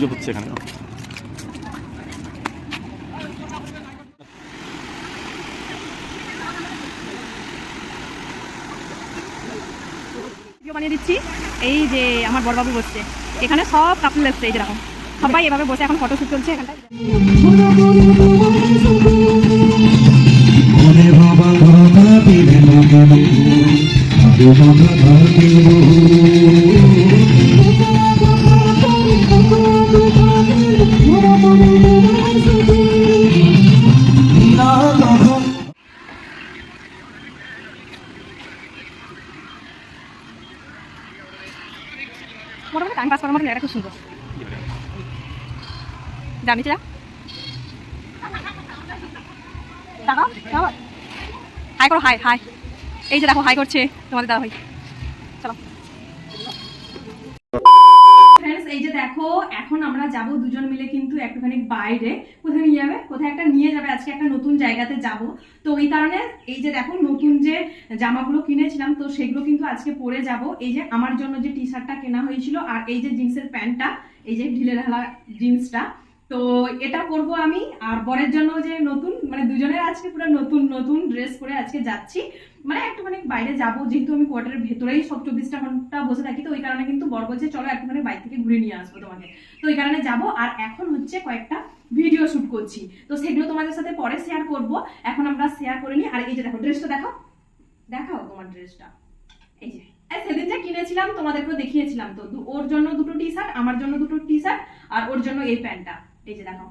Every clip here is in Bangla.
পুজো হচ্ছে এখানে। ভিডিও বানিয়ে দিচ্ছি। এই যে আমার বড়বাবু বসছে। এখানে সব কাপড় এসছে এই যেরকম সবাই এভাবে বসে এখন ফটো শুট চলছে এখানটায়। ওরে বাবা মোটামুটি টাইম পাস করার মতো জায়গাটা খুব সুন্দর। যা, নিচে যা। হাই করো হাই হাই এই যে দেখো হাই করছে তোমাদের দাদা ভাই এই যে দেখো, এখন আমরা যাব দুজন মিলে কিন্তু একটুখানি বাইরে। কোথায় নিয়ে যাবে? কোথায় একটা নিয়ে যাবে? আজকে একটা নতুন জায়গাতে যাব। তো ওই কারণে এই যে দেখো, নতুন যে জামাগুলো কিনেছিলাম, তো সেগুলো কিন্তু আজকে পরে যাব। এই যে আমার জন্য যে টি শার্টটা কেনা হয়েছিল, আর এই যে জিন্সের প্যান্টটা, এই যে ঢিলে ঢালা জিন্সটা তো এটা করব আমি, আর বরের জন্য যে নতুন মানে দুজনের আজকে পুরো নতুন নতুন ড্রেস পরে আজকে যাচ্ছি। মানে একটুখানি বাইরে যাব, যেহেতু আমি কোয়ার্টারের ভেতরেই সব চব্বিশটা ঘণ্টা বসে থাকি, তো ওই কারণে কিন্তু বর বলছে, চলো একটুখানি বাইক থেকে ঘুরে নিয়ে আসব তোমাকে। তো ওই কারণে যাব, আর এখন হচ্ছে কয়েকটা ভিডিও শুট করছি। তো সেগুলো তোমাদের সাথে পরে শেয়ার করব। এখন আমরা শেয়ার করে নিই। আর এই যে দেখো ড্রেসটা দেখো। দেখাও তোমার ড্রেসটা এই যে। সেদিন কিনেছিলাম, তোমাদেরকেও দেখিয়েছিলাম। তো ওর জন্য দুটো টি শার্ট আমার জন্য দুটো টি শার্ট আর ওর জন্য এই প্যান্টটা। এই যে দেখো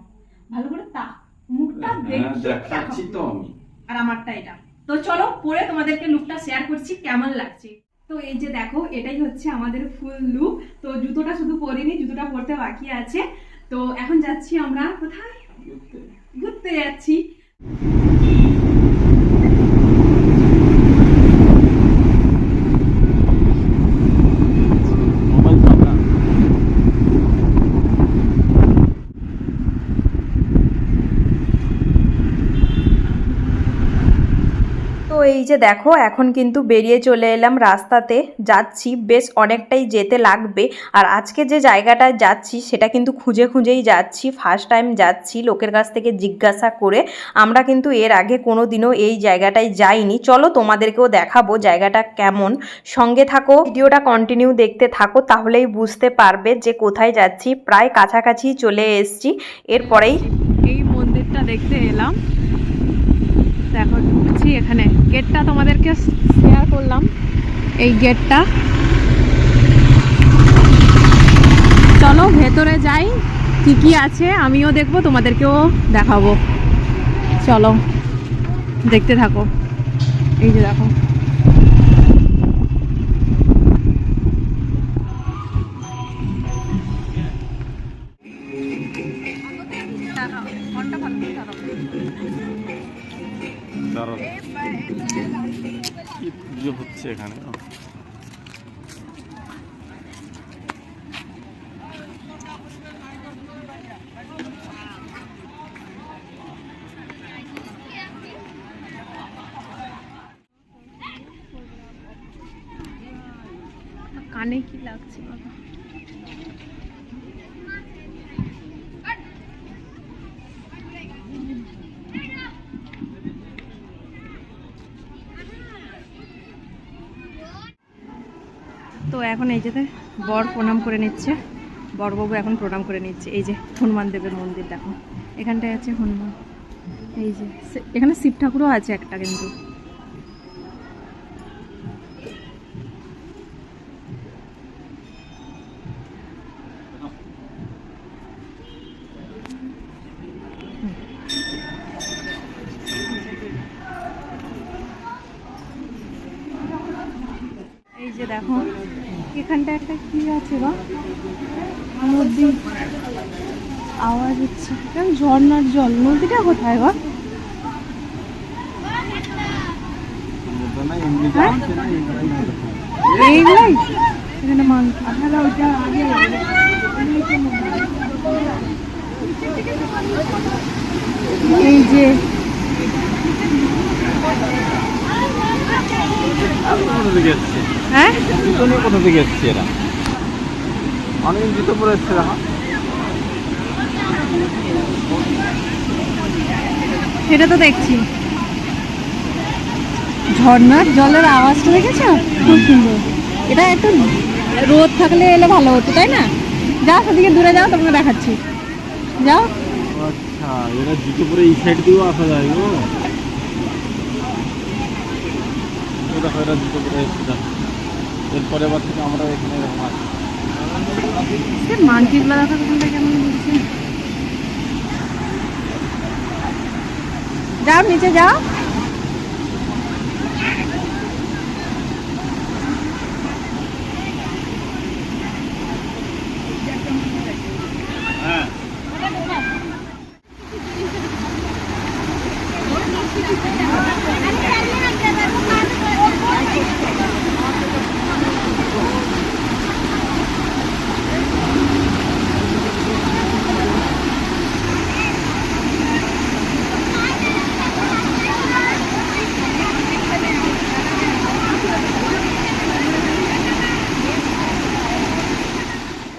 ভালো করে তা মুখটা হ্যাঁ, দেখাচ্ছি তো আমি। আর আমারটা এটা। তো চলো পরে তোমাদেরকে লুকটা শেয়ার করছি কেমন লাগছে। তো এই যে দেখো এটাই হচ্ছে আমাদের ফুল লুক তো জুতোটা শুধু পরিনি জুতোটা পরতে বাকি আছে। তো এখন যাচ্ছি আমরা কোথায়? ঘুরতে যাচ্ছি। এই যে দেখো, এখন কিন্তু বেরিয়ে চলে এলাম রাস্তাতে। যাচ্ছি, বেশ অনেকটাই যেতে লাগবে। আর আজকে যে জায়গাটায় যাচ্ছি, সেটা কিন্তু খুঁজে খুঁজেই যাচ্ছি। ফার্স্ট টাইম যাচ্ছি লোকের কাছ থেকে জিজ্ঞাসা করে। আমরা কিন্তু এর আগে কোনো দিনও এই জায়গাটায় যাইনি। চলো তোমাদেরকেও দেখাবো জায়গাটা কেমন। সঙ্গে থাকো, ভিডিওটা কন্টিনিউ দেখতে থাকো, তাহলেই বুঝতে পারবে যে কোথায় যাচ্ছি। প্রায় কাছাকাছি চলে এসছি। এরপরেই এই মন্দিরটা দেখতে এলাম। দেখো ঢুকছি এখানে। গেটটা তোমাদেরকে শেয়ার করলাম। এই গেটটা চলো, ভেতরে যাই। কি কি আছে আমিও দেখব, তোমাদেরকেও দেখাবো। চলো, দেখতে থাকো। এই যে দেখো। কানে কি লাগছে বাবা? তো এখন এই যে বর প্রণাম করে নিচ্ছে। বরবাবু এখন প্রণাম করে নিচ্ছে। এই যে হনুমান দেবের মন্দির দেখো। এখানটায় আছে হনুমান। এই যে এখানে শিব ঠাকুরও আছে একটা কিন্তু। দেখো। এখানটা একটা কি আছে বা নদী। আওয়াজ হচ্ছে। ঝর্ণার জল। নদীটা কোথায় বা হ্যাঁ? এখানে মান এই যে হ্যাঁ? এরা অনেকদিন জুতো পরে সেটা তো দেখছি। ঝর্ণার জলের আওয়াজটা দেখেছ? খুব সুন্দর। এটা একটু রোদ থাকলে এলে ভালো হতো, তাই না? যাও সেদিকে দূরে যাও, তোমাকে দেখাচ্ছি। যাও। আচ্ছা এরা জুতো পরে এই সাইড দিয়েও আসা যায় গো। ও দেখো এরা জুতো পরে এসছে দেখো এরপরে আবার থেকে আমরা এখানে এরকম দেখা কেমন বলছে যাও নিচে যাও। হ্যাঁ।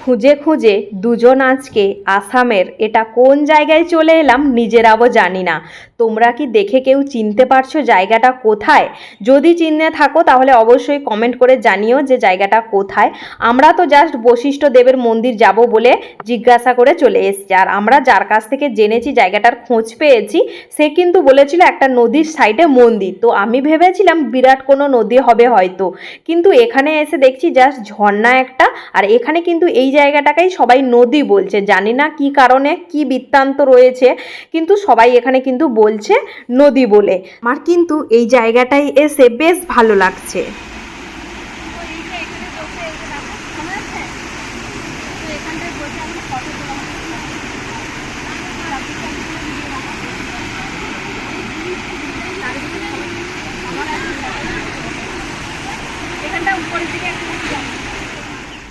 খুঁজে খুঁজে দুজন আজকে আসামের এটা কোন জায়গায় চলে এলাম নিজেরাও জানি না। তোমরা কি দেখে কেউ চিনতে পারছ জায়গাটা কোথায়? যদি চিনে থাকো, তাহলে অবশ্যই কমেন্ট করে জানিও যে জায়গাটা কোথায়। আমরা তো জাস্ট বশিষ্ঠ দেবের মন্দির যাব বলে জিজ্ঞাসা করে চলে এসেছি। আর আমরা যার কাছ থেকে জেনেছি জায়গাটার খোঁজ পেয়েছি, সে কিন্তু বলেছিল একটা নদীর সাইডে মন্দির। তো আমি ভেবেছিলাম বিরাট কোনো নদী হবে হয়তো। কিন্তু এখানে এসে দেখছি জাস্ট ঝর্ণা একটা, আর এখানে কিন্তু এই জায়গাটাকেই সবাই নদী বলছে। জানি না কি কারণে, কি বৃত্তান্ত রয়েছে, কিন্তু সবাই এখানে কিন্তু বলছে নদী বলে। আমার কিন্তু এই জায়গাটাই এসে বেশ ভালো লাগছে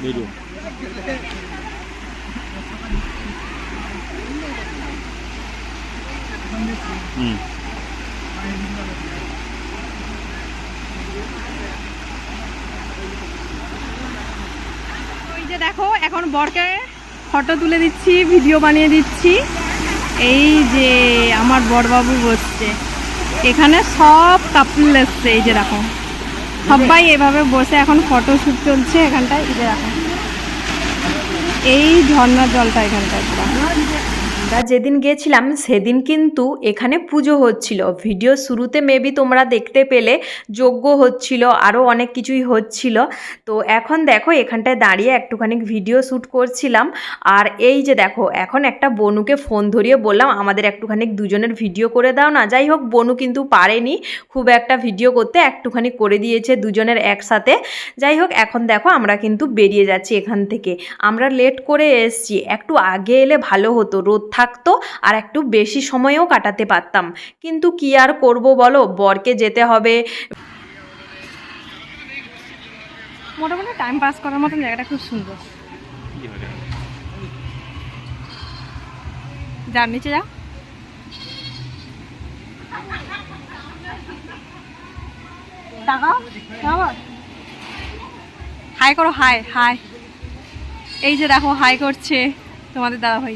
ভিডিও হুম ওই যে দেখো, এখন বরকে ফটো তুলে দিচ্ছি ভিডিও বানিয়ে দিচ্ছি। এই যে আমার বরবাবু বসছে। এখানে সব কাপল এসছে, এই যে দেখো। সবাই এভাবে বসে এখন ফটো শ্যুট চলছে এখানটায়, এই যে দেখো। এই ঝর্নার জলটা এখানটায় আমরা যেদিন গেছিলাম, সেদিন কিন্তু এখানে পুজো হচ্ছিল। ভিডিও শুরুতে মেবি তোমরা দেখতে পেলে যজ্ঞ হচ্ছিল আরও অনেক কিছুই হচ্ছিল। তো এখন দেখো, এখানটায় দাঁড়িয়ে একটুখানি ভিডিও শ্যুট করছিলাম। আর এই যে দেখো, এখন একটা বনুকে ফোন ধরিয়ে বললাম, আমাদের একটুখানি দুজনের ভিডিও করে দাও না। যাই হোক, বনু কিন্তু পারেনি খুব একটা ভিডিও করতে, একটুখানি করে দিয়েছে দুজনের একসাথে। যাই হোক, এখন দেখো, আমরা কিন্তু বেরিয়ে যাচ্ছি এখান থেকে। আমরা লেট করে এসছি, একটু আগে এলে ভালো হতো, রোদ থাকতো আর একটু বেশি সময়ও কাটাতে পারতাম। কিন্তু কি আর করব বলো? বরকে যেতে হবে। মোটামুটি টাইম পাস করার মতন জায়গাটা খুব সুন্দর। যার নিচে যা। হাই করো হাই হাই এই যে দেখো হাই করছে তোমাদের দাদা ভাই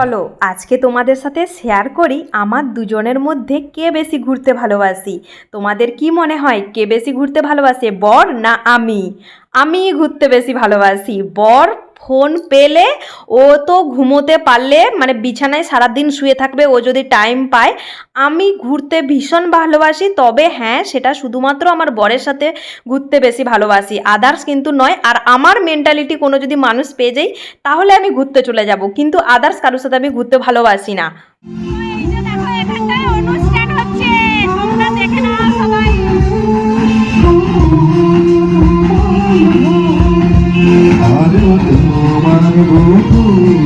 চলো, আজকে তোমাদের সাথে শেয়ার করি আমার দুজনের মধ্যে কে বেশি ঘুরতে ভালোবাসি। তোমাদের কি মনে হয়, কে বেশি ঘুরতে ভালোবাসে, বর না আমি? আমি ঘুরতে বেশি ভালোবাসি, বর ফোন পেলে ও তো ঘুমোতে পারলে মানে বিছানায় সারাদিন শুয়ে থাকবে, ও যদি টাইম পায়। আমি ঘুরতে ভীষণ ভালোবাসি, তবে হ্যাঁ সেটা শুধুমাত্র আমার বরের সাথে ঘুরতে বেশি ভালোবাসি। আদার্স কিন্তু নয়, আর আমার মেন্টালিটি কোনো যদি মানুষ পেয়ে যাই তাহলে আমি ঘুরতে চলে যাব। কিন্তু আদার্স কারোর সাথে আমি ঘুরতে ভালোবাসি না। আর তোমার বন্ধু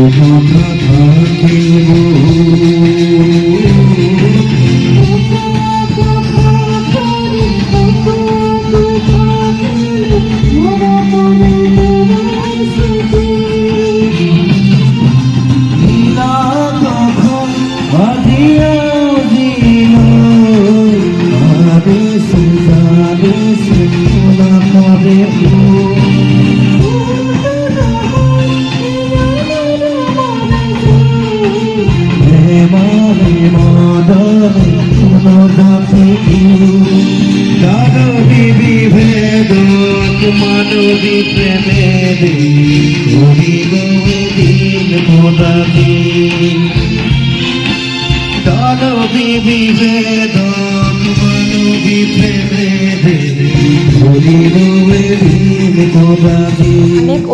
আরও কথা থাকিব বিভেদ মানবী প্রেমে দে হরি গৌরে দিন। মোদাকে দানবী বিভেদ মানবী প্রেমে দে দিন।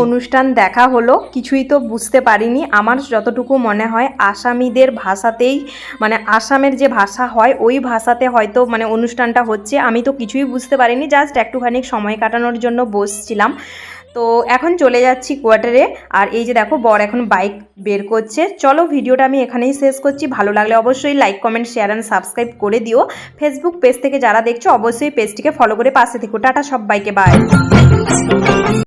অনুষ্ঠান দেখা হলো, কিছুই তো বুঝতে পারিনি। আমার যতটুকু মনে হয়, আসামিদের ভাষাতেই মানে আসামের যে ভাষা হয়, ওই ভাষাতে হয়তো মানে অনুষ্ঠানটা হচ্ছে। আমি তো কিছুই বুঝতে পারিনি জাস্ট একটুখানি সময় কাটানোর জন্য বসছিলাম। তো এখন চলে যাচ্ছি কোয়ার্টারে আর এই যে দেখো, বর এখন বাইক বের করছে। চলো ভিডিওটা আমি এখানেই শেষ করছি। ভালো লাগলে অবশ্যই like comment share and subscribe করে দিও। ফেসবুক পেজ থেকে যারা দেখছ, অবশ্যই পেজটিকে ফলো করে পাশে থেকো। টাটা সবাইকে বাই